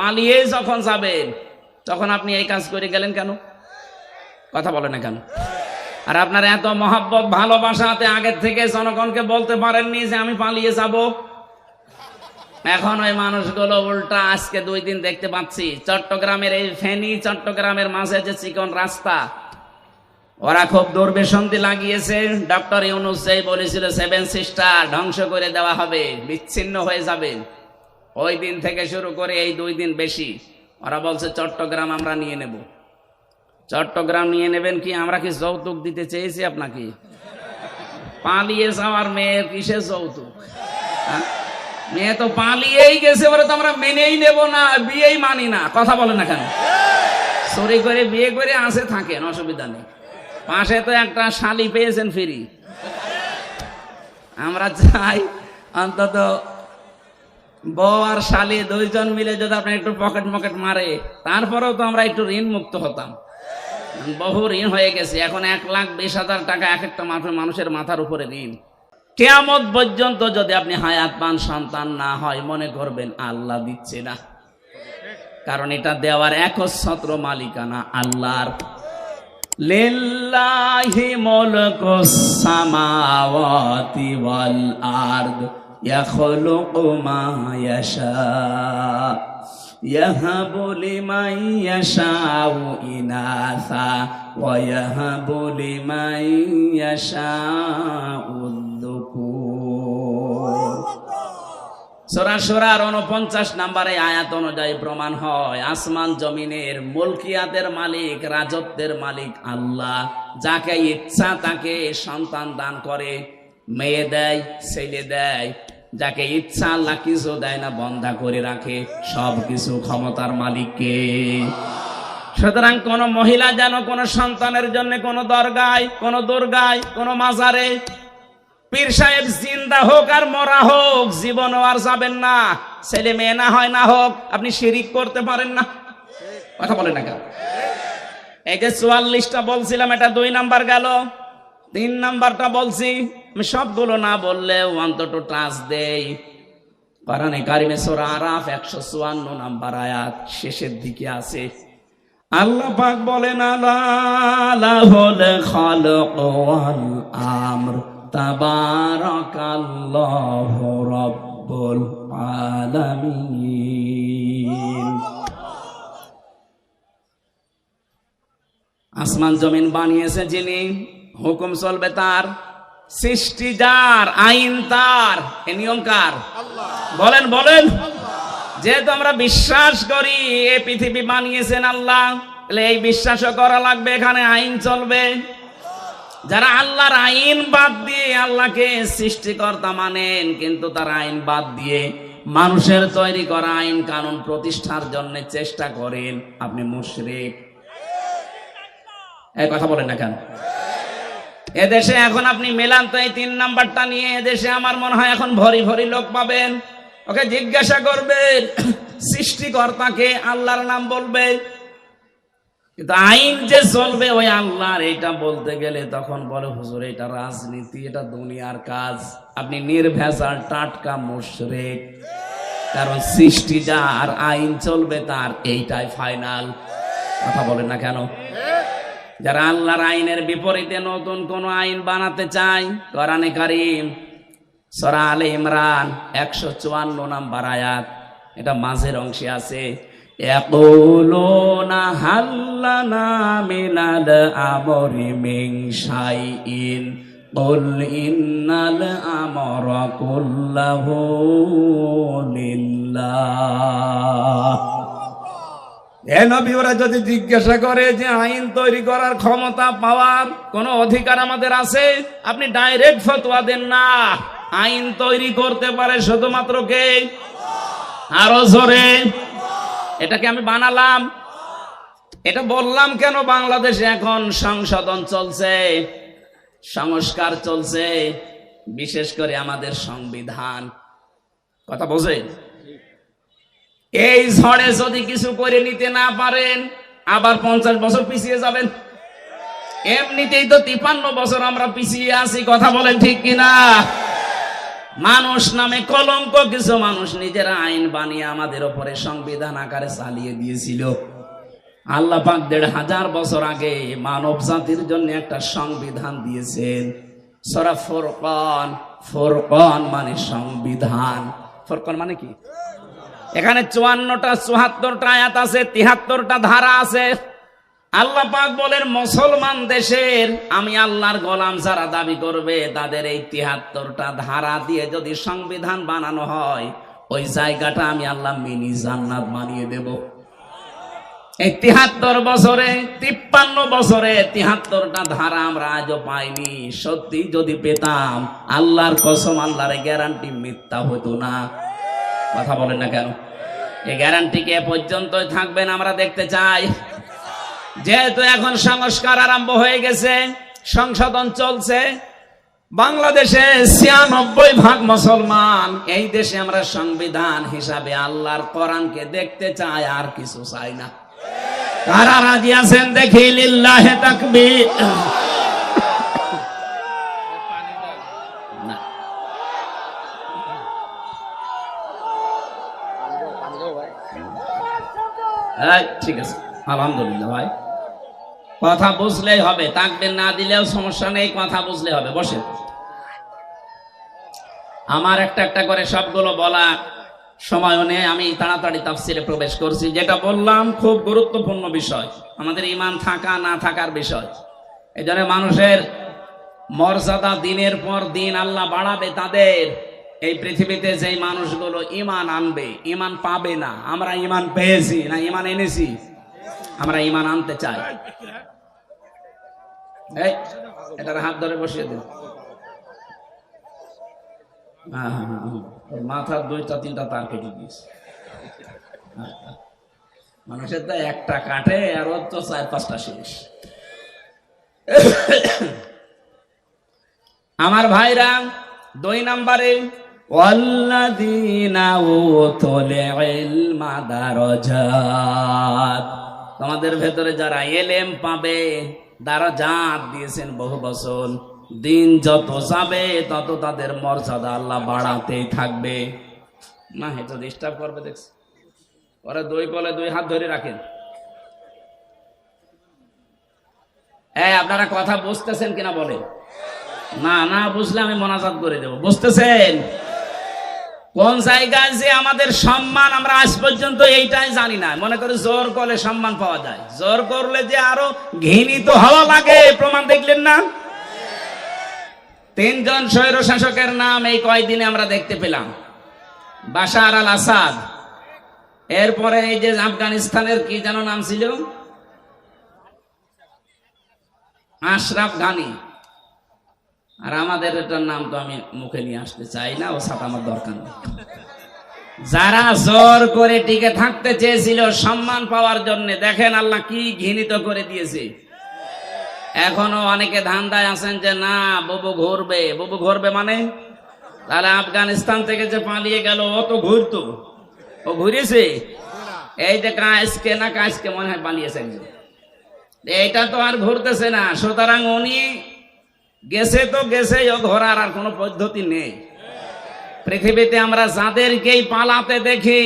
পালিয়ে যখন যাবেন, তখন আপনি এই কাজ করে গেলেন কেন? কথা বলে না কেন? আর আপনার এত মহাব্বত, ভালোবাসাতে আগের থেকে জনগণকে বলতে পারেননি যে আমি পালিয়ে যাব? এখন ওই মানুষগুলো উল্টা আজকে দুই দিন দেখতে পাচ্ছি, চট্টগ্রামের এই ফেনী, চট্টগ্রামের মাঝে যে চিকন রাস্তা, ওরা খুব দুর্বেশন্তি লাগিয়েছে। ডক্টর ইউনুস যেই বলেছিল সেভেন সিস্টার ধ্বংস করে দেওয়া হবে, বিচ্ছিন্ন হয়ে যাবে ওই দিন থেকে শুরু করে এই দুই দিন বেশি। ওরা বলছে, চট্টগ্রাম আমরা নিয়ে নেব। চট্টগ্রাম নিয়ে নেবেন কি? আমরা কি যৌতুক দিতে চেয়েছি আপনাকে? পালিয়ে যাওয়ার মেয়ের কিসের যৌতুক? হ্যাঁ? মেয়ে তো পালিয়েই গেছে বলে তো আমরা মেনেই নেব না, বিয়েই মানি না। কথা বলে না কেন? চুরি করে বিয়ে করে আসে থাকেন, অসুবিধা নেই। পাশে তো একটা শালি পেয়েছেন ফিরি। আমরা চাই অন্তত বউ আর শালি দুইজন মিলে যদি আপনি একটু পকেট মকেট মারে, তারপরেও তো আমরা একটু ঋণ মুক্ত হতাম। বহু ঋণ হয়ে গেছে। এখন এক লাখ বিশ হাজার টাকা এক একটা মাথা মানুষের মাথার উপরে ঋণ। কেয়ামত পর্যন্ত যদি আপনি হায়াত পান, সন্তান না হয়, মনে করবেন আল্লাহ দিচ্ছে না। কারণ এটা দেওয়ার একচ্ছত্র মালিকানা আল্লাহর। লিল্লাহি মুলকুস সামাওয়াতি ওয়াল আরদ। ইয়াখলুকু মা ইয়াশা يهب لمن يشاء إناثا ويهب لمن يشاء الذكور সোরা সোরার উনপঞ্চাশ নাম্বারে আয়াত অনুযায়ী প্রমাণ হয় আসমান জমিনের মুলকিয়াতের মালিক রাজত্বের মালিক আল্লাহ যাকে ইচ্ছা তাকে সন্তান দান করে মেয়ে দেয় ছেলে দেয় যাকে ইচ্ছা আল্লাহ কিছু দেয় না, বন্ধা করে রাখে সব কিছু ক্ষমতার মালিককে। সুতরাং কোন মহিলা যেন কোন সন্তানের জন্য কোন দরগায়, কোন দুর্গায়, কোন মাজারে পীর সাহেব জিন্দা হোক আর মরা হোক জীবন আর যাবেন না। ছেলে মেয়ে না হয় না হোক, আপনি শিরিক করতে পারেন না। কথা বলেন না কেন? এই যে চুয়াল্লিশটা বলছিলাম, এটা দুই নাম্বার গেল। তিন নাম্বারটা বলছি আমি সবগুলো না বললেও অন্তত টাচ দেই। কারণে কারিমে সোরা আরাফ একশো চুয়ান্ন নাম্বার আয়াত শেষের দিকে আছে। আল্লাহ পাক বলেন আলাহুল খালক ওয়াল আমর। তাবারাকাল্লাহু আলামিন। আসমান জমিন বানিয়েছে যিনি, হুকুম চলবে তার। সৃষ্টি যার আইন তার এ নিয়ম কার বলেন বলেন। যেহেতু আমরা বিশ্বাস করি এ পৃথিবী বানিয়েছেন আল্লাহ তাহলে এই বিশ্বাসও করা লাগবে এখানে আইন চলবে। যারা আল্লাহর আইন বাদ দিয়ে আল্লাহকে সৃষ্টিকর্তা মানেন কিন্তু তার আইন বাদ দিয়ে মানুষের তৈরি করা আইন কানুন প্রতিষ্ঠার জন্য চেষ্টা করেন আপনি মুশরিক। এই কথা বলেন না কেন? এদেশে এখন আপনি মেলান তো এই তিন নাম্বারটা নিয়ে এদেশে আমার মনে হয় এখন ভরি ভরি লোক পাবেন। ওকে জিজ্ঞাসা করবেন, সৃষ্টিকর্তাকে আল্লাহর নাম বলবে। কিন্তু আইন যে চলবে, ওই আল্লাহর এটা বলতে গেলে তখন বলে, হুজুর, এটা রাজনীতি, এটা দুনিয়ার কাজ। আপনি নির্ভেজাল, টাটকা মুশরেক। কারণ সৃষ্টি যার, আইন চলবে তার, এইটাই ফাইনাল কথা বলেন না কেন? যারা আল্লাহর আইনের বিপরীতে নতুন কোন আইন বানাতে চায় কোরআনে কারিম সরা আলে ইমরান একশো চুয়ান্ন নাম্বার আয়াত এটা মাঝের অংশে আছে يقولون هل لنا من الأمر من شيء قل إن الأمر كله لله ওরা যদি জিজ্ঞাসা করে যে আইন তৈরি করার ক্ষমতা পাওয়ার কোন অধিকার আমাদের আছে? আপনি ডাইরেক্ট ফতোয়া দেন না। আইন তৈরি করতে পারে শুধুমাত্র কে? আরও জোরে। এটাকে আমি বানালাম? এটা বললাম কেন? বাংলাদেশে এখন সংশোধন চলছে, সংস্কার চলছে, বিশেষ করে আমাদের সংবিধান। কথা বোঝে এই ঝড়ে যদি কিছু করে নিতে না পারেন, আবার পঞ্চাশ বছর পিছিয়ে যাবেন। এমনিতেই তো তিপান্ন বছর আমরা পিছিয়ে আছি, কথা বলেন ঠিক কিনা? মানুষ নামে কলঙ্ক, কিছু মানুষ নিজেরা আইন বানিয়ে আমাদের ওপরে সংবিধান আকারে চালিয়ে দিয়েছিল। আল্লাহ পাক দেড় হাজার বছর আগে মানব জাতির জন্য একটা সংবিধান দিয়েছেন। সরা ফোরকন ফোরকন মানে সংবিধান। ফোরকন মানে কি? এখানে চুয়ান্নটা, চুয়াত্তরটা আয়াত আছে, তিহাত্তরটা ধারা আছে। আল্লাহ পাক বলেন, মুসলমান দেশের আমি আল্লাহর গোলাম যারা দাবি করবে, তাদের এই তিহাত্তরটা ধারা দিয়ে যদি সংবিধান বানানো হয়, ওই জায়গাটা আমি আল্লাহ মিনি জান্নাত বানিয়ে দেব। এই তিহাত্তর বছরে, তিপ্পান্ন বছরে তিহাত্তরটা ধারা আমরা আজও পাইনি। সত্যি যদি পেতাম, আল্লাহর কসম, আল্লাহর গ্যারান্টি মিথ্যা হতো না। কথা বলেন না কেন? এই গ্যারান্টি কে পর্যন্ত থাকবেন আমরা দেখতে চাই? যেহেতু এখন সংস্কার আরম্ভ হয়ে গেছে, সংশোধন চলছে, বাংলাদেশে ছিয়ানব্বই ভাগ মুসলমান এই দেশে আমরা সংবিধান হিসাবে আল্লাহর কোরআনকে দেখতে চাই, আর কিছু চাই না। কারা রাজি আছেন দেখি? লিল্লাহে তাকবীর না এই, ঠিক আছে। আলহামদুলিল্লাহ, ভাই। কথা বুঝলেই হবে তাকবেন না দিলেও সমস্যা নেই, কথা বুঝলে হবে। বসে আমার একটা একটা করে সবগুলো বলা সময় নেই, আমি তাড়াতাড়ি তাফসিরে প্রবেশ করছি। যেটা বললাম খুব গুরুত্বপূর্ণ বিষয়, আমাদের ইমান থাকা না থাকার বিষয়। এই মানুষের মর্যাদা দিনের পর দিন আল্লাহ বাড়াবে তাদের। এই পৃথিবীতে যেই মানুষগুলো ইমান আনবে ইমান পাবে না, আমরা ইমান পেয়েছি না ইমান এনেছি? আমরা ইমান আনতে চাই। এটার হাত ধরে বসিয়ে দিন। হ্যাঁ হ্যাঁ হ্যাঁ মাথার দুইটা, তিনটা তার কেটে দিয়েছে। মানুষের তো একটা কাটে, আর ওর তো চার, পাঁচটা শেষ। আমার ভাইরা, দুই নম্বরে তোমাদের ভেতরে যারা এলেম পাবে, দারাজাত দিয়েছেন বহু বছর। দিন যত যাবে, তত তাদের মর্যাদা আল্লাহ বাড়াতেই থাকবে। না এটা ডিস্টার্ব করবে, দেখছি। পরে দুই কলে দুই হাত ধরে রাখেন। এই, আপনারা কথা বুঝতেছেন কিনা বলে না না বুঝলে আমি মনাজাত করে দেব। বুঝতেছেন? কোন জায়গায় যে আমাদের সম্মান আমরা আজ পর্যন্ত এইটাই জানি না। মনে করে জোর করলে সম্মান পাওয়া যায়। জোর করলে যে আরও ঘৃণিত হওয়া লাগে প্রমাণ দেখলেন না? তিনজন স্বৈর শাসকের নাম এই কয়দিনে আমরা দেখতে পেলাম। বাশার আল আসাদ। এরপরে এই যে আফগানিস্তানের কি যেন নাম ছিল? আশরাফ ঘানি। আর আমাদের এটার নাম তো আমি মুখে নিয়ে আসতে চাই না, ও সাথে আমার দরকার নেই। যারা জোর করে টিকে থাকতে চেয়েছিল সম্মান পাওয়ার জন্য, দেখেন আল্লাহ কি ঘৃণিত করে দিয়েছে। এখনও অনেকে ধান্দায় আছেন যে, না, ববু ঘুরবে। ববু ঘুরবে মানে? তাহলে আফগানিস্তান থেকে যে পালিয়ে গেল, ও তো ঘুরতো। ও ঘুরেছে? এই যে কাজকে না কাজকে মনে হয় পালিয়েছে এইটা তো আর ঘুরতেছে না। সুতরাং উনি গেছে তো গেছে ও ঘোরার আর কোনো পদ্ধতি নেই। পৃথিবীতে আমরা যাদেরকেই পালাতে দেখি,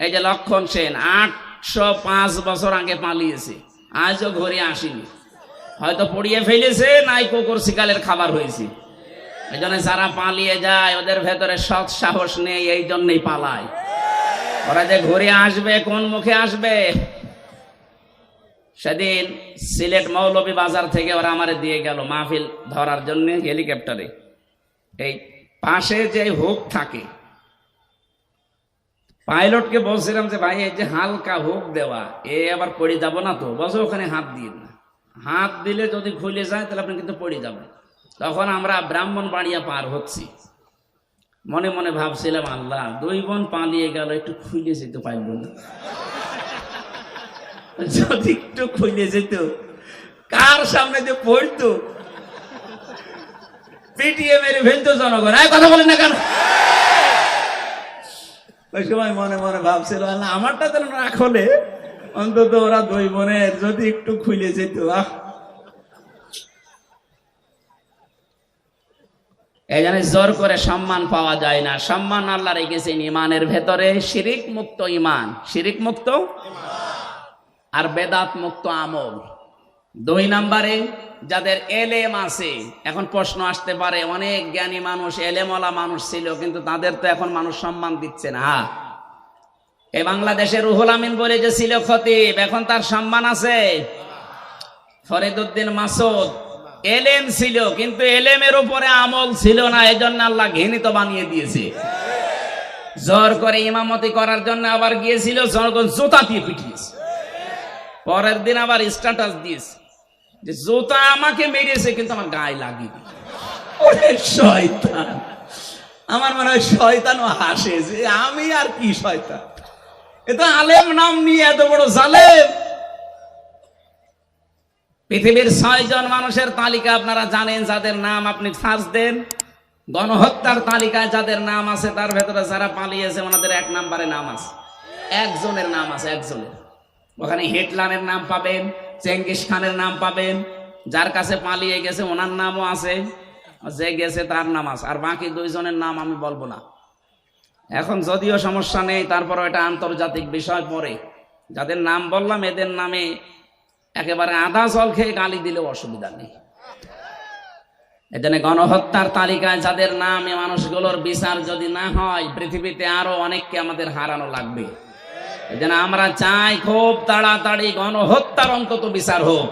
এই যে লক্ষণ সেন, আটশো পাঁচ বছর আগে পালিয়েছে, আজও ঘরে আসেনি। হয়তো পড়িয়ে ফেলেছে, নাই কুকুর শিকালের খাবার হয়েছে। এই জন্য যারা পালিয়ে যায়, ওদের ভেতরে সৎ সাহস নেই, এই জন্যই পালায়। ওরা যে ঘুরে আসবে, কোন মুখে আসবে? সেদিন সিলেট মৌলভী বাজার থেকে ওরা আমারে দিয়ে গেল মাহফিল ধরার জন্য হেলিকপ্টারে। এই পাশে যে হুক থাকে। পাইলটকে বলছিলাম যে, ভাই, এই যে হালকা হুক দেওয়া, এ আবার পড়ে যাব না তো? বসে ওখানে, হাত দিয়ে না। হাত দিলে যদি খুলে যায়, তাহলে আপনি কিন্তু পড়ে যাবেন। তখন আমরা ব্রাহ্মণ বাড়িয়া পার হচ্ছি। মনে মনে ভাবছিলাম, আল্লাহ, দুই বোন পালিয়ে গেল, একটু খুলে যেতে পারল না। যদি একটু খুলে যেত, কার সামনে যে পড়তো? পিটিয়ে জনগণ। কথা বলেন না কেন? ওই সময় মনে মনে ভাবছিল আমারটা যেন না খোলে, অন্তত ওরা দুই বোনের যদি একটু খুলে যেত। আহ। জোর করে সম্মান পাওয়া যায় না। সম্মান আল্লাহ রেখেছেন ইমানের ভেতরে শিরিক মুক্ত ইমান। শিরিক মুক্ত? আর বেদাত মুক্ত আমল। দুই নাম্বারে, যাদের এলেম আছে, এখন প্রশ্ন আসতে পারে, অনেক জ্ঞানী মানুষ, এলেমওয়ালা মানুষ ছিল, কিন্তু তাদের তো এখন মানুষ সম্মান দিচ্ছে না। হ্যাঁ। এই বাংলাদেশের রুহুল আমিন বলে যে ছিল খতিব, এখন তার সম্মান আছে। ফরিদুদ্দিন মাসুদ, এলেম ছিল, কিন্তু এলেমের উপরে আমল ছিল না এই জন্য আল্লাহ ঘৃণিত বানিয়ে দিয়েছে। জোর করে ইমামতি করার জন্য আবার গিয়েছিল, জনগণ জোতা দিয়ে পিটিয়েছে। পরের দিন আবার স্ট্যাটাস দিয়েছে যে জোতা আমাকে মেরেছে, কিন্তু আমার গায়ে লাগিয়ে শয়তান। আমার মনে হয় শয়তানও হাসে যে আমি আর কি শয়তান? এ তো আলেম নাম নিয়ে এত বড় জালেম। পৃথিবীর ছয় জন মানুষের তালিকা আপনারা জানেন, যাদের নাম আপনি সার্চ দেন। গণহত্যার তালিকায় যাদের নাম আছে, তার ভেতরে যারা পালিয়েছে, ওনাদের এক নাম্বারে নাম আছে। একজনের নাম আছে, একজনের। ওখানে হিটলারের নাম পাবেন, চেঙ্গিস খানের নাম পাবেন, যার কাছে পালিয়ে গেছে ওনার নামও আছে, যে গেছে তার নাম আছে, আর বাকি দুইজনের নাম আমি বলব না। এখন যদিও সমস্যা নেই তারপর এটা আন্তর্জাতিক বিষয় পরে যাদের নাম বললাম, এদের নামে একেবারে আধা জল খেয়ে গালি দিলেও অসুবিধা নেই। এজন্য গণহত্যার তালিকায় যাদের নাম মানুষগুলোর বিচার যদি না হয়, পৃথিবীতে আরও অনেককে আমাদের হারানো লাগবে। এজন্য আমরা চাই খুব তাড়াতাড়ি গণহত্যার অন্তত বিচার হোক।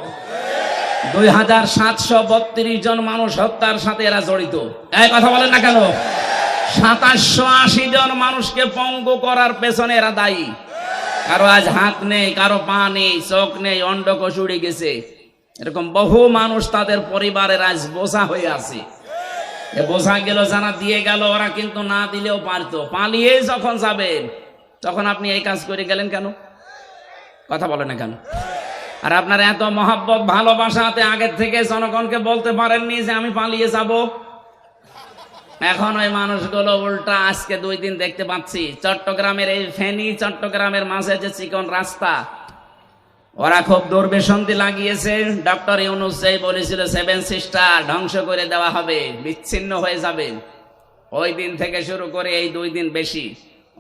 দুই হাজার সাতশো বত্রিশ জন মানুষ হত্যার সাথে এরা জড়িত। এই কথা বলেন না কেন? সাতাশশো আশি জন মানুষকে পঙ্গু করার পেছনে এরা দায়ী। কারও আজ হাত নেই, কারও পা নেই, চোখ নেই অন্ডকোষ উড়ে গেছে। এরকম বহু মানুষ তাদের পরিবারের আজ বোঝা হয়ে আছে। বোঝা গেল, যারা দিয়ে গেল, ওরা কিন্তু না দিলেও পারতো। পালিয়ে যখন যাবেন তখন আপনি এই কাজ করে গেলেন কেন? কথা বলে না কেন? আর আপনার এত মহাব্বত ভালোবাসাতে আগের থেকে জনগণকে বলতে পারেননি যে আমি পালিয়ে যাব? এখন ওই মানুষগুলো উল্টা আজকে দুই দিন দেখতে পাচ্ছি। চট্টগ্রামের এই ফেনী, চট্টগ্রামের মাঝে যে চিকন রাস্তা, ওরা খুব দুর্বেশন্তি লাগিয়েছে। ডক্টর ইউনুস যেই বলেছিল সেভেন সিস্টার ধ্বংস করে দেওয়া হবে, বিচ্ছিন্ন হয়ে যাবে। ওই দিন থেকে শুরু করে এই দুই দিন বেশি।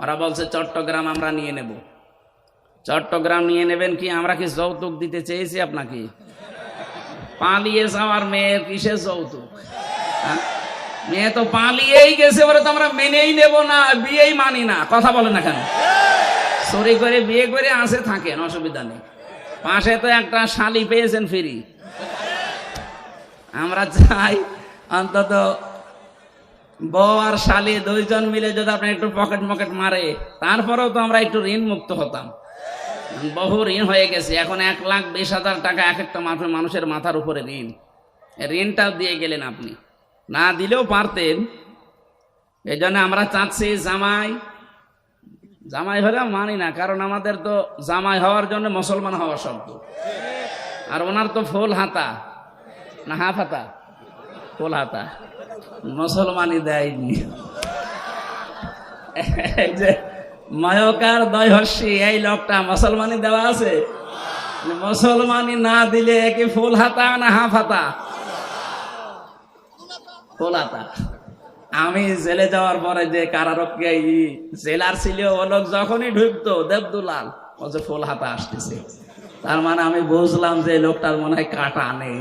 ওরা বলছে, চট্টগ্রাম আমরা নিয়ে নেব। চট্টগ্রাম নিয়ে নেবেন কি? আমরা কি যৌতুক দিতে চেয়েছি আপনাকে? পালিয়ে যাওয়ার মেয়ের কিসের যৌতুক? হ্যাঁ? মেয়ে তো পালিয়েই গেছে বলে তো আমরা মেনেই নেব না, বিয়েই মানি না। কথা বলে না কেন? চুরি করে বিয়ে করে আসে থাকেন, অসুবিধা নেই। পাশে তো একটা শালি পেয়েছেন ফিরি। আমরা চাই অন্তত বউ আর শালি দুইজন মিলে যদি আপনি একটু পকেট মকেট মারে, তারপরেও তো আমরা একটু ঋণ মুক্ত হতাম। বহু ঋণ হয়ে গেছে। এখন এক লাখ বিশ হাজার টাকা এক একটা মাথা- মানুষের মাথার উপরে ঋণ। ঋণটাও দিয়ে গেলেন আপনি। না দিলেও পারতেন। এই জন্য আমরা চাচ্ছি জামাই জামাই হলে মানি না, কারণ আমাদের তো জামাই হওয়ার জন্য মুসলমান হওয়া শব্দ। আর ওনার তো ফুল হাতা। না হাফ হাতা? ফুল হাতা। মুসলমানই দেয়নি। ময়কার দয়হর্ষি এই লোকটা মুসলমানি দেওয়া আছে? মুসলমানি না দিলে কি ফুল হাতা না হাফ হাতা? ফুল হাতা। আমি জেলে যাওয়ার পরে যে কারারক্ষে জেলার ছিল ও লোক যখনই ঢুকতো, দেবদুলাল, ও যে ফুল হাতা আসতেছে। তার মানে আমি বুঝলাম যে লোকটার মনে হয় কাটা নেই।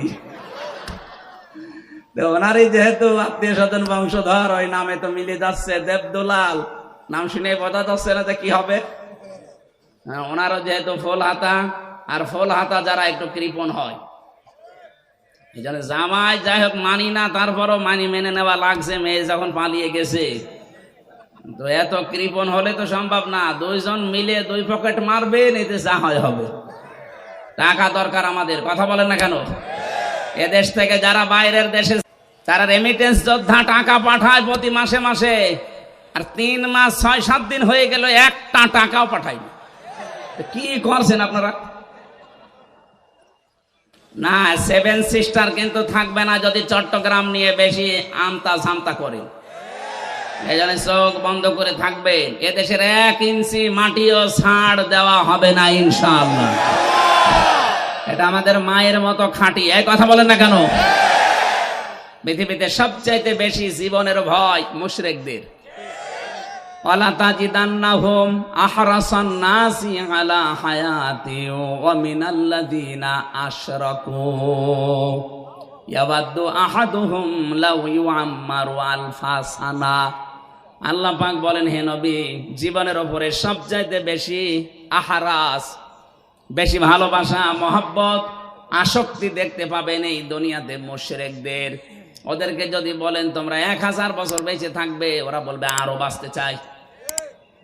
ওনারই যেহেতু আত্মীয় স্বজন বংশধর ওই নামে তো মিলে যাচ্ছে দেবদুলাল। নাম শুনে বোঝা যাচ্ছে না কি হবে। হ্যাঁ, ওনারও যেহেতু হাতা আর হাতা যারা একটু হয়। এই জন্য জামাই যাই হোক মানি না তারপরও মানি মেনে নেওয়া লাগছে মেয়ে যখন পালিয়ে গেছে। তো এত কৃপণ হলে তো সম্ভব না। দুইজন মিলে দুই পকেট মারবে এতে যা হয় হবে। টাকা দরকার আমাদের। কথা বলেন না কেন? এদেশ থেকে যারা বাইরের দেশে তারা রেমিটেন্স যোদ্ধা টাকা পাঠায় প্রতি মাসে মাসে। আর তিন মাস, ছয়, সাত দিন হয়ে গেল, একটা টাকাও তো কি করছেন আপনারা? না সেভেন সিস্টার কিন্তু থাকবে না যদি চট্টগ্রাম নিয়ে বেশি আমতা সামতা করে এই জন্য চোখ বন্ধ করে থাকবে। এদেশের এক ইঞ্চি মাটিও ছাড় দেওয়া হবে না, ইনশাআল্লাহ। এটা আমাদের মায়ের মতো খাঁটি। এই কথা বলেন না কেন? পৃথিবীতে সবচাইতে বেশি জীবনের ভয় মুশরিকদের। আল্লাহ বলেন, হে নবী, জীবনের ওপরে সবচাইতে বেশি আহারাস, বেশি ভালোবাসা, মহব্বত, আসক্তি দেখতে পাবেন এই দুনিয়াতে মুশরিকদের। ওদেরকে যদি বলেন, তোমরা এক হাজার বছর বেঁচে থাকবে, ওরা বলবে, আরও বাঁচতে চাই।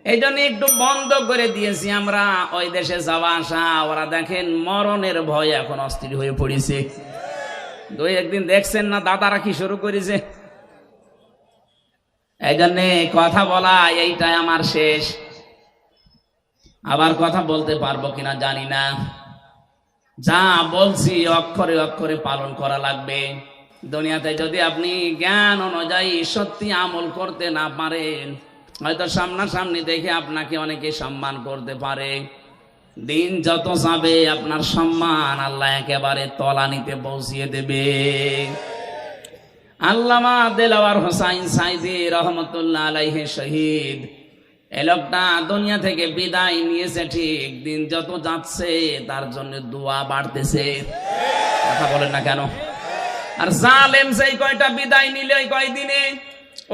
এই জন্য একটু বন্ধ করে দিয়েছি আমরা, ওই দেশে যাওয়া আসা। ওরা দেখেন, মরণের ভয় এখন অস্থির হয়ে পড়েছে। দুই একদিন দেখছেন না, দাদারা কি শুরু করেছে? এই জন্যে কথা বলা, এইটাই আমার শেষ। আবার কথা বলতে পারব কিনা জানি না। যা বলছি, অক্ষরে অক্ষরে পালন করা লাগবে। দুনিয়াতে যদি আপনি জ্ঞান অনুযায়ী সত্যি আমল করতে না পারেন, হয়তো সামনাসামনি দেখে আপনাকে অনেকে সম্মান করতে পারে। দিন যত যাবে, আপনার সম্মান আল্লাহ একেবারে তলানিতে পৌঁছিয়ে দেবে। আল্লামা দেলাওয়ার হোসাইন সাইদি রহমতুল্লাহ আলাইহে শহীদ, এ লোকটা দুনিয়া থেকে বিদায় নিয়েছে ঠিক, দিন যত যাচ্ছে তার জন্য দোয়া বাড়তেছে। কথা বলেন না কেন? আর জালেম সেই কয়টা বিদায় নিলে ওই কয়দিনে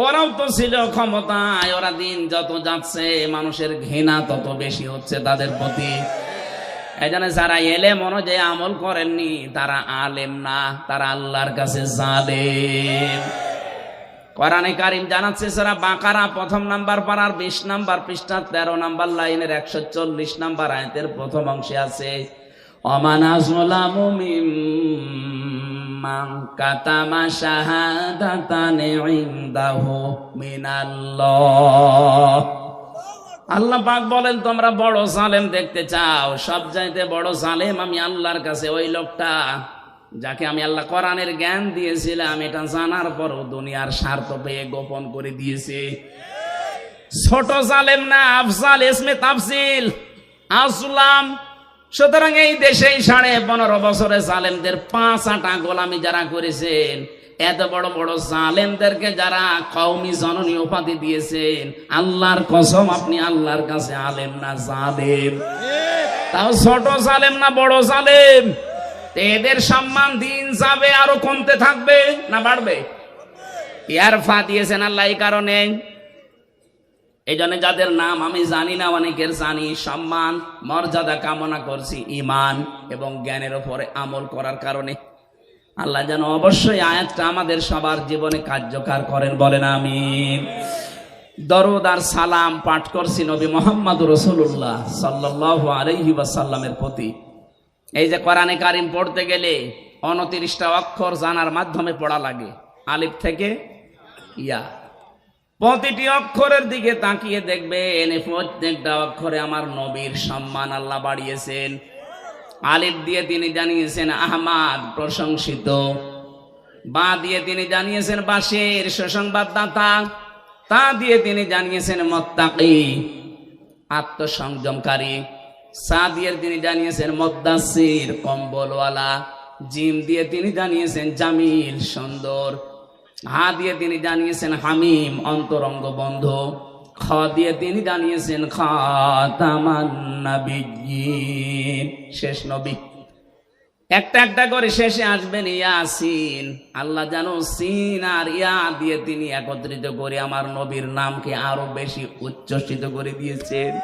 ওরাও তো ছিল ক্ষমতায়, ওরা দিন যত যাচ্ছে, মানুষের ঘৃণা তত বেশি হচ্ছে তাদের প্রতি। এই জন্য যারা এলেম অনুযায়ী আমল করেননি, তারা আলেম না, তারা আল্লাহর কাছে জালেম। কোরআনে কারিম জানাচ্ছে, সারা বাঁকারা প্রথম নাম্বার পাড়ার বিশ নাম্বার পৃষ্ঠা তেরো নাম্বার লাইনের একশো চল্লিশ নাম্বার আয়তের প্রথম অংশে আছে অমানাজলামু মিম্মান কাতামা শাহাদাতান ইনদাহু মিনাল্লাহ। আল্লাহ পাক বলেন, তোমরা বড় জালেম দেখতে চাও। সব চাইতে বড় জালেম আমি আল্লাহর কাছে, ওই লোকটা যাকে আমি আল্লাহ কোরআনের জ্ঞান দিয়েছিলাম, এটা জানার পরও দুনিয়ার স্বার্থ পেয়ে গোপন করে দিয়েছে। ছোট জালেম না, আফজাল ইসমে তাফসিল। আসলাম সুতরাং এই দেশেই সাড়ে পনেরো বছরে জালেমদের পাঁচ আটা গোলামি যারা করেছেন, এত বড় বড় জালেমদেরকে যারা কৌমি জননী উপাধি দিয়েছেন, আল্লাহর কসম আপনি আল্লাহর কাছে আলেম না জালেম? তাও ছোট জালেম না বড় জালেম? এদের সম্মান দিন যাবে আরও কমতে থাকবে না বাড়বে? ইয়ার ফা দিয়েছেন আল্লাহ এই কারণে। এই যাদের নাম আমি জানি না, অনেকের জানি, সম্মান, মর্যাদা কামনা করছি ইমান এবং জ্ঞানের ওপরে আমল করার কারণে। আল্লাহ যেন অবশ্যই আয়াতটা আমাদের সবার জীবনে কার্যকর করেন, বলেন আমি দরদ আর সালাম পাঠ করছি নবী মোহাম্মদ রসুল্লাহ সাল্লাহ আলহি ওয়াসাল্লামের প্রতি। এই যে কোরআনে কারিম পড়তে গেলে উনত্রিশটা অক্ষর জানার মাধ্যমে পড়া লাগে। আলিফ থেকে ইয়া। প্রতিটি অক্ষরের দিকে তাকিয়ে দেখবেন প্রত্যেকটা অক্ষরে আমার নবীর সম্মান আল্লাহ বাড়িয়েছেন। আলিফ দিয়ে তিনি জানিয়েছেন, আহমাদ প্রশংসিত। বা দিয়ে তিনি জানিয়েছেন, বাসের সুসংবাদদাতা। তা দিয়ে তিনি জানিয়েছেন, মত্তাকি, আত্মসংযমকারী। সা দিয়ে তিনি জানিয়েছেন মদ্দাসির কম্বলওয়ালা। জিম দিয়ে তিনি জানিয়েছেন, জামিল সুন্দর। হা দিয়ে তিনি জানিয়েছেন, হামিম, অন্তরঙ্গ বন্ধ। খ দিয়ে তিনি জানিয়েছেন খাতামান্নাবিয়িন শেষ নবী। একটা একটা করে শেষে আসবেন, ইয়াসিন। আল্লাহ জানো সিন আর ইয়া দিয়ে তিনি একত্রিত করে আমার নবীর নামকে আরও বেশি উচ্চসিত করে দিয়েছেন।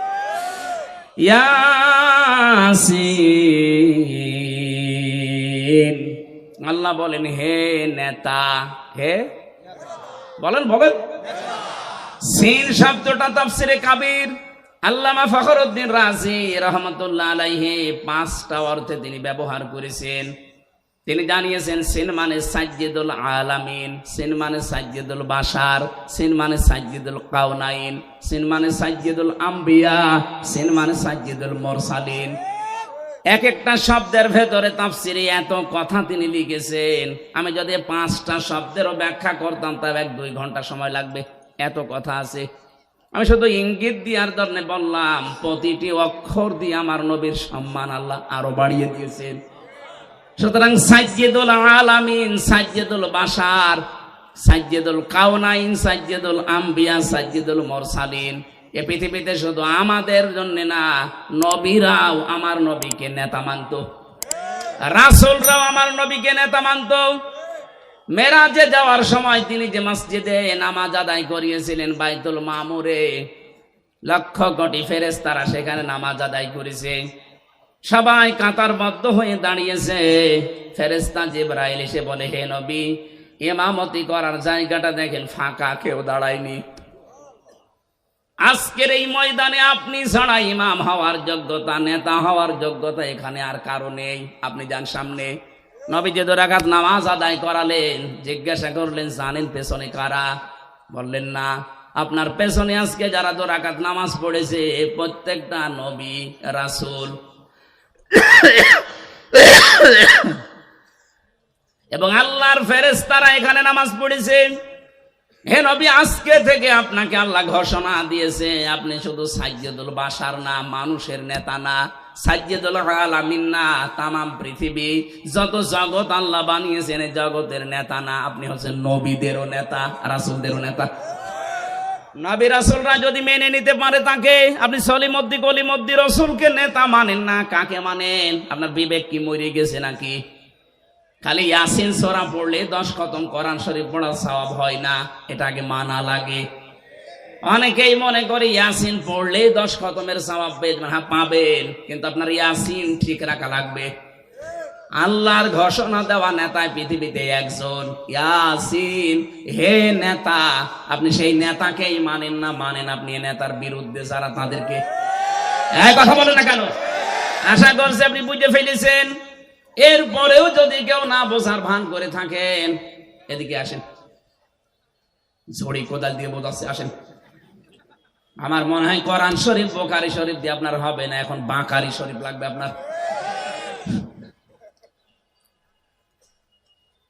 ইয়াসিন। আল্লাহ বলেন, হে নেতা হে বলেন বলেন। সিন শব্দটা তাফসিরে কাবির। আল্লামা ফখরুদ্দিন রাজি রহমতুল্লাহ আলাইহি পাঁচটা অর্থে তিনি ব্যবহার করেছেন। তিনি জানিয়েছেন, সিন মানে সাজ্জিদুল আলামিন, সিন মানে সাজ্জিদুল বাসার সিন মানে সাজ্জিদুল কাউনাইন সিন মানে সাজ্জিদুল আম্বিয়া, সিন মানে সাজ্জিদুল মোরসালিন। এক একটা শব্দের ভেতরে তাফসিরে এত কথা তিনি লিখেছেন। আমি যদি পাঁচটা শব্দেরও ব্যাখ্যা করতাম তবে এক দুই ঘণ্টা সময় লাগবে। এত কথা আছে। আমি শুধু ইঙ্গিত দিয়ার জন্য বললাম, প্রতিটি অক্ষর দিয়ে আমার নবীর সম্মান আল্লাহ আরও বাড়িয়ে দিয়েছেন। সুতরাং সাজ্জেদুল আলামিন, সাজ্জেদুল বাসার সাজ্জেদুল কাউনাইন সাজ্জেদুল আম্বিয়া, সাজ্জেদুল মোরসালিন এ পৃথিবীতে শুধু আমাদের জন্য না, নবীরাও আমার নবীকে নেতা মানত। রাসুলরাও আমার নবীকে নেতা মানত। মেরাজে যাওয়ার সময় তিনি যে মসজিদে নামাজ আদায় করিয়েছিলেন বাইতুল মামুরে, লক্ষ কোটি ফেরেস তারা সেখানে নামাজ আদায় করেছে। সবাই কাতারবদ্ধ হয়ে দাঁড়িয়েছে। ফেরেস্তা জিব্রাইল এসে বলে, হে নবী ইমামতি করার জায়গাটা দেখেন, ফাঁকা, কেউ দাঁড়ায়নি। আজকের এই ময়দানে আপনি ছাড়া ইমাম হওয়ার যোগ্যতা, নেতা হওয়ার যোগ্যতা এখানে আর কারও নেই। আপনি যান সামনে। নবী যে দোরাকাত নামাজ আদায় করালেন, জিজ্ঞাসা করলেন, জানেন পেছনে কারা? বললেন, না। আপনার পেছনে আজকে যারা দোরাকাত নামাজ পড়েছে, প্রত্যেকটা নবী, রাসূল। এবং আল্লাহর ফেরেশতারা এখানে নামাজ পড়েছে। হে নবী, আজকে থেকে আপনাকে আল্লাহ ঘোষণা দিয়েছে, আপনি শুধু সাজ্জেদুল বাসার না, মানুষের নেতা না, সাজ্জেদুল আলামিন না, তামাম পৃথিবী, যত জগৎ আল্লাহ বানিয়েছেন জগতের নেতা না, আপনি হচ্ছেন নবীদেরও নেতা, রাসূলদেরও নেতা। নবী রাসূলরা যদি মেনে নিতে পারে তাকে, আপনি সলিমদ্দি গলিমদ্দি রসুলকে নেতা মানেন না, কাকে মানেন? আপনার বিবেক কি মরে গেছে নাকি? খালি ইয়াসিন সোরা পড়লে দশ কতম কোরআন শরীফ পড়া স্বভাব হয় না, এটা আগে মানা লাগে। অনেকেই মনে করে ইয়াসিন পড়লে দশ খতমের সওয়াব পেয়ে হ্যাঁ পাবেন, কিন্তু আপনার ইয়াসিন ঠিক রাখা লাগবে। আল্লাহর ঘোষণা দেওয়া নেতায় পৃথিবীতে একজন। ইয়াসিন, হে নেতা, আপনি সেই নেতাকেই মানেন না, মানেন আপনি নেতার বিরুদ্ধে যারা তাদেরকে কথা বলেন না কেন? আশা করছি আপনি বুঝে ফেলেছেন। এরপরেও যদি কেউ না বোঝার ভান করে থাকেন, এদিকে আসেন। ঝড়ি কোদাল দিয়ে বোঝাচ্ছে, আসেন। আমার মনে হয় কোরআন শরীফ বোকারি শরীফ দিয়ে আপনার হবে না, এখন বাঁকারি শরীফ লাগবে আপনার।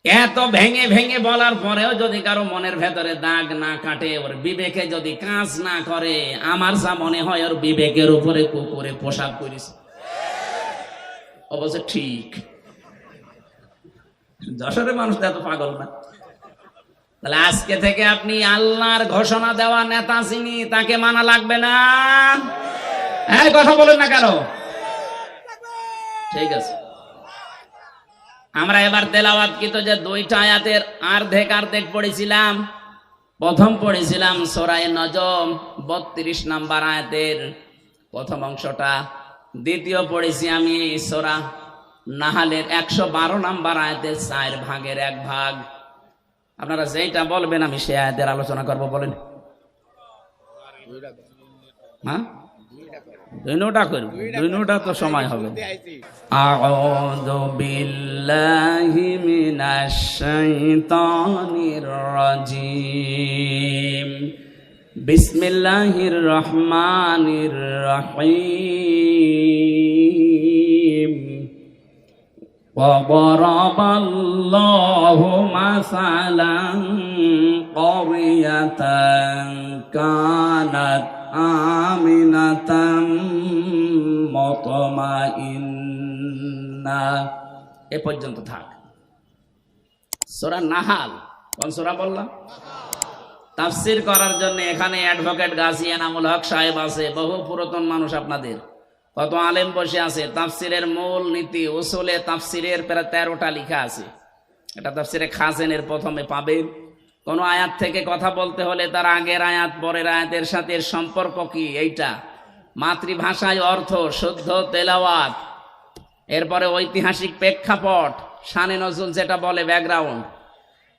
এত ভেঙে ভেঙে বলার পরেও যদি কারও মনের ভেতরে দাগ না কাটে, ওর বিবেকে যদি কাজ না করে, আমার যা মনে হয় ওর বিবেকের উপরে কুকুরে পোশাক করিস। অবশ্য ঠিক। যশোরের মানুষ এত পাগল না। তাহলে আজকে থেকে আপনি আল্লাহর ঘোষণা দেওয়া নেতা চিনি তাকে মানা লাগবে না। হ্যাঁ কথা বলেন না কেন? ঠিক আছে। আমরা এবার তেলাওয়াত কিত যে দুইটা আয়াতের আর্ধেক আর্ধেক পড়েছিলাম, প্রথম পড়েছিলাম সোরায় নজম, বত্রিশ নাম্বার আয়াতের প্রথম অংশটা। দ্বিতীয় পড়েছি আমি সোরা নাহালের একশো বারো নাম্বার আয়াতের চার ভাগের এক ভাগ। আপনারা যেটা বলবেন, আমি সে আয়াতের আলোচনা করব, বলেন। হ্যাঁ? তো সময় হবে। বিসমিল্লাহির রহমানির রহিম। وضرب الله مثلا قرية كانت آمنة مطمئنة এ পর্যন্ত থাক সোরা নাহাল কোন সোরা বললাম তাফসির করার জন্য এখানে অ্যাডভোকেট গাজী এনামুল হক সাহেব আছে বহু পুরাতন মানুষ আপনাদের কত আলেম বসে আছে, তাফসিরের মূল নীতি ওসলে তাফসিরের প্রায় তেরোটা লেখা আছে। এটা তাফসিরে খাজেনের প্রথমে পাবেন কোন আয়াত থেকে কথা বলতে হলে তার আগের আয়াত, পরের আয়াতের সাথে সম্পর্ক কি? এইটা। মাতৃভাষায় অর্থ, শুদ্ধ তেলাওয়াত। এরপরে ঐতিহাসিক প্রেক্ষাপট, শানে নজরুল যেটা বলে ব্যাকগ্রাউন্ড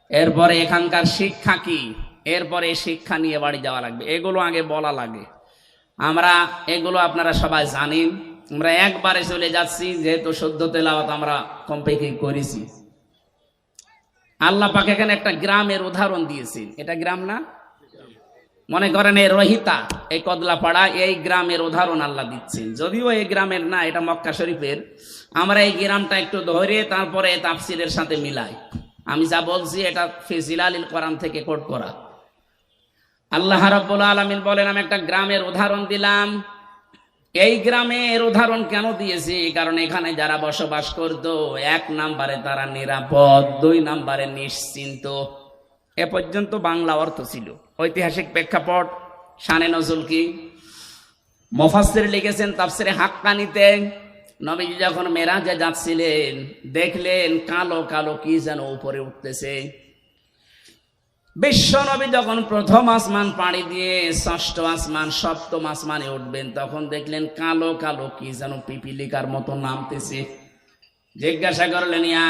এরপরে এখানকার শিক্ষা কি? এরপরে শিক্ষা নিয়ে বাড়ি যাওয়া লাগবে। এগুলো আগে বলা লাগে। আমরা এগুলো আপনারা সবাই জানেন। আমরা একবারে চলে যাচ্ছি, যেহেতু সদ্য তেলাওয়াত আমরা কম্পেকে করেছি। আল্লাহ পাক এখানে একটা গ্রামের উদাহরণ দিয়েছেন। এটা গ্রাম না? মনে করেন এই রহিতা, এই কদলাপাড়া, এই গ্রামের উদাহরণ আল্লাহ দিচ্ছেন। যদিও এই গ্রামের না, এটা মক্কা শরীফের। আমরা এই গ্রামটা একটু ধরে তারপরে তাফসিরের সাথে মিলাই। আমি যা বলছি, এটা ফিজিল আলীল কোরআন থেকে কোট করা। আল্লাহ রাব্বুল আলামিন বলেন, আমি একটা গ্রামের উদাহরণ দিলাম। এই গ্রামের উদাহরণ কেন দিয়েছি? কারণ এখানে যারা বসবাস করত, এক নাম্বারে তারা নিরাপদ, দুই নাম্বারে নিশ্চিন্ত। এ পর্যন্ত বাংলা অর্থ ছিল। ঐতিহাসিক প্রেক্ষাপট, শানে নজরুল কি? মোফাসির লিখেছেন তাফসিরে হাক্কানিতে, নবীজি যখন মেরাজে যাচ্ছিলেন, দেখলেন কালো কালো কি যেন উপরে উঠতেছে। বিশ্ব নবী যখন প্রথম আসমান পাড়ি দিয়ে, ষষ্ঠ আসমান, সপ্তম আসমানে উঠবেন, তখন দেখলেন কালো কালো কি যেন পিপিলিকার মতো নামতেছে। জিজ্ঞাসা করলেন, ইয়া